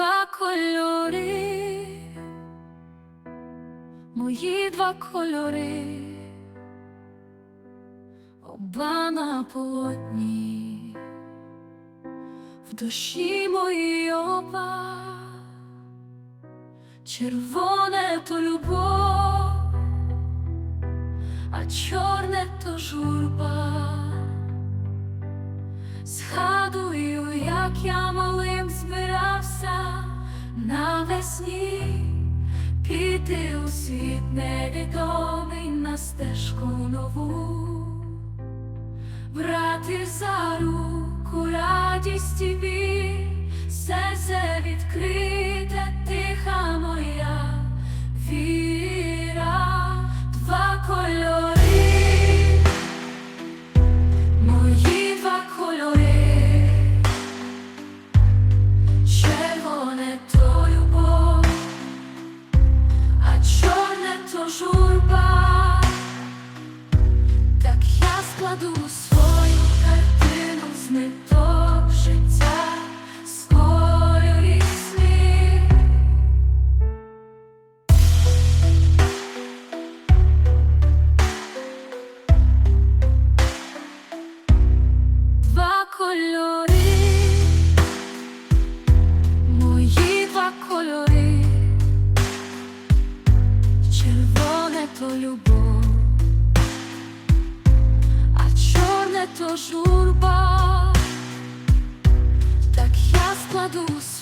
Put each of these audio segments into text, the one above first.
два кольори, мої два кольори, оба на полотні, в душі моїй оба, червоне то любов, а чорне то журба. Згадую, як я малим збирався навесні піти у світ невідомий на стежку нову, брати за руку радість і біль, серце відкрите, складу свою картину з я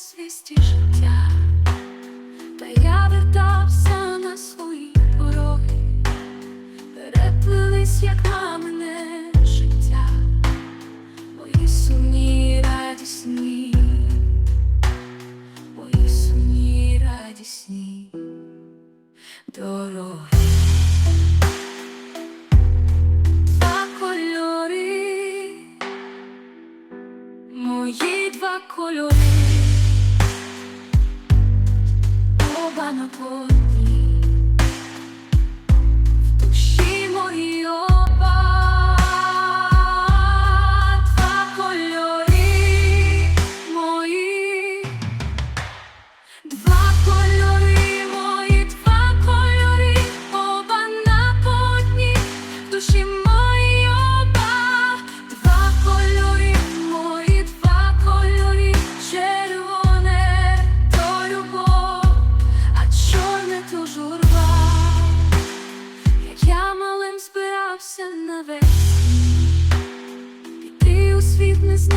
без життя, та я вертався на свої пороги. Переплились, як мамине життя, мої сумні радісні, мої сумні радісні дороги. Мої два кольори, оба навесні, піти у світ незнаний.